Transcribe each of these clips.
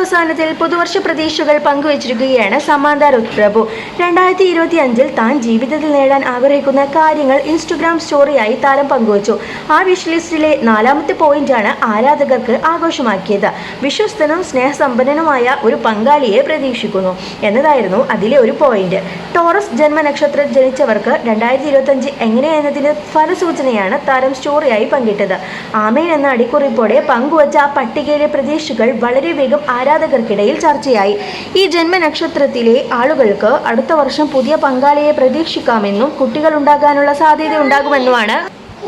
അവസാനത്തിൽ പുതുവർഷ പ്രതീക്ഷകൾ പങ്കുവച്ചിരിക്കുകയാണ് സമാന്ത രുത് പ്രഭു രണ്ടായിരത്തി ഇരുപത്തി അഞ്ചിൽ താൻ ജീവിതത്തിൽ നേടാൻ ആഗ്രഹിക്കുന്ന കാര്യങ്ങൾ ഇൻസ്റ്റഗ്രാം സ്റ്റോറിയായി താരം പങ്കുവച്ചു. ആ വിഷ് ലിസ്റ്റിലെ നാലാമത്തെ പോയിന്റാണ് ആരാധകർക്ക് ആഘോഷമാക്കിയത്. വിശ്വസ്തനും സ്നേഹസമ്പന്നനുമായ ഒരു പങ്കാളിയെ പ്രതീക്ഷിക്കുന്നു എന്നതായിരുന്നു അതിലെ ഒരു പോയിന്റ്. ടോറസ് ജന്മനക്ഷത്രം ജനിച്ചവർക്ക് രണ്ടായിരത്തി ഇരുപത്തി അഞ്ച് എങ്ങനെയെന്നതിന് ഫലസൂചനയാണ് താരം സ്റ്റോറിയായി പങ്കിട്ടത്. ആമേൻ എന്ന അടിക്കുറിപ്പോടെ പങ്കുവച്ച ആ പട്ടികയിലെ പ്രതീക്ഷകൾ വളരെ വേഗം ആരാധകർക്കിടയിൽ ചർച്ചയായി. ഈ ജന്മനക്ഷത്രത്തിലെ ആളുകൾക്ക് അടുത്ത വർഷം പുതിയ പങ്കാളിയെ പ്രതീക്ഷിക്കാമെന്നും കുട്ടികൾ ഉണ്ടാകാനുള്ള സാധ്യതയുണ്ടാകുമെന്നുമാണ്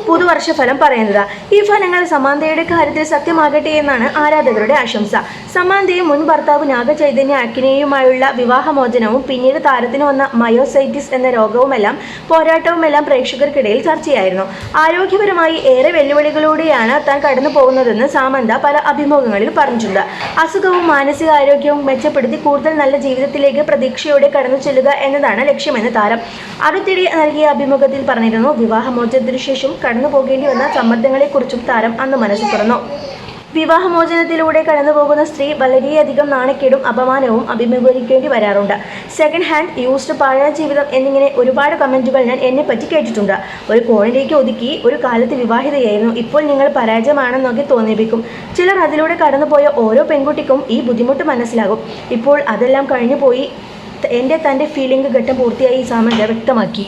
പുതുവർഷ ഫലം പറയുന്നത്. ഈ ഫലങ്ങൾ സമാന്തയുടെ കാര്യത്തിൽ സത്യമാകട്ടെ എന്നാണ് ആരാധകരുടെ ആശംസ. സമാന്തയും മുൻ ഭർത്താവ് നാഗചൈതന്യ അക്കിനെയുമായുള്ള വിവാഹമോചനവും പിന്നീട് താരത്തിന് വന്ന മയോസൈറ്റിസ് എന്ന രോഗവുമെല്ലാം പോരാട്ടവുമെല്ലാം പ്രേക്ഷകർക്കിടയിൽ ചർച്ചയായിരുന്നു. ആരോഗ്യപരമായി ഏറെ വെല്ലുവിളികളോടെയാണ് താൻ കടന്നു പോകുന്നതെന്ന് സാമന്ത പല അഭിമുഖങ്ങളിൽ പറഞ്ഞിട്ടുണ്ട്. അസുഖവും മാനസികാരോഗ്യവും മെച്ചപ്പെടുത്തി കൂടുതൽ നല്ല ജീവിതത്തിലേക്ക് പ്രതീക്ഷയോടെ കടന്നു ചെല്ലുക എന്നതാണ് ലക്ഷ്യമെന്ന് താരം. അടുത്തിടെ നൽകിയ അഭിമുഖത്തിൽ പറഞ്ഞിരുന്നു വിവാഹമോചനത്തിനു ശേഷം കടന്നു പോകേണ്ടി വന്ന സമ്മർദ്ദങ്ങളെക്കുറിച്ചും താരം അന്ന് മനസ്സ് തുറന്നു. വിവാഹമോചനത്തിലൂടെ കടന്നുപോകുന്ന സ്ത്രീ വളരെയധികം നാണക്കേടും അപമാനവും അഭിമുഖീകരിക്കേണ്ടി വരാറുണ്ട്. സെക്കൻഡ് ഹാൻഡ് യൂസ്ഡ് പഴയ ജീവിതം എന്നിങ്ങനെ ഒരുപാട് കമന്റുകൾ ഞാൻ എന്നെ പറ്റി കേട്ടിട്ടുണ്ട്. ഒരു കോണിലേക്ക് ഒതുക്കി ഒരു കാലത്ത് വിവാഹിതയായിരുന്നു. ഇപ്പോൾ നിങ്ങൾ പരാജയമാണെന്നൊക്കെ തോന്നിപ്പിക്കും. ചിലർ അതിലൂടെ കടന്നുപോയ ഓരോ പെൺകുട്ടിക്കും ഈ ബുദ്ധിമുട്ട് മനസ്സിലാകും. ഇപ്പോൾ അതെല്ലാം കഴിഞ്ഞു പോയി എന്റെ തന്റെ ഫീലിംഗ് ഘട്ടം പൂർത്തിയായി സാമന്ത വ്യക്തമാക്കി.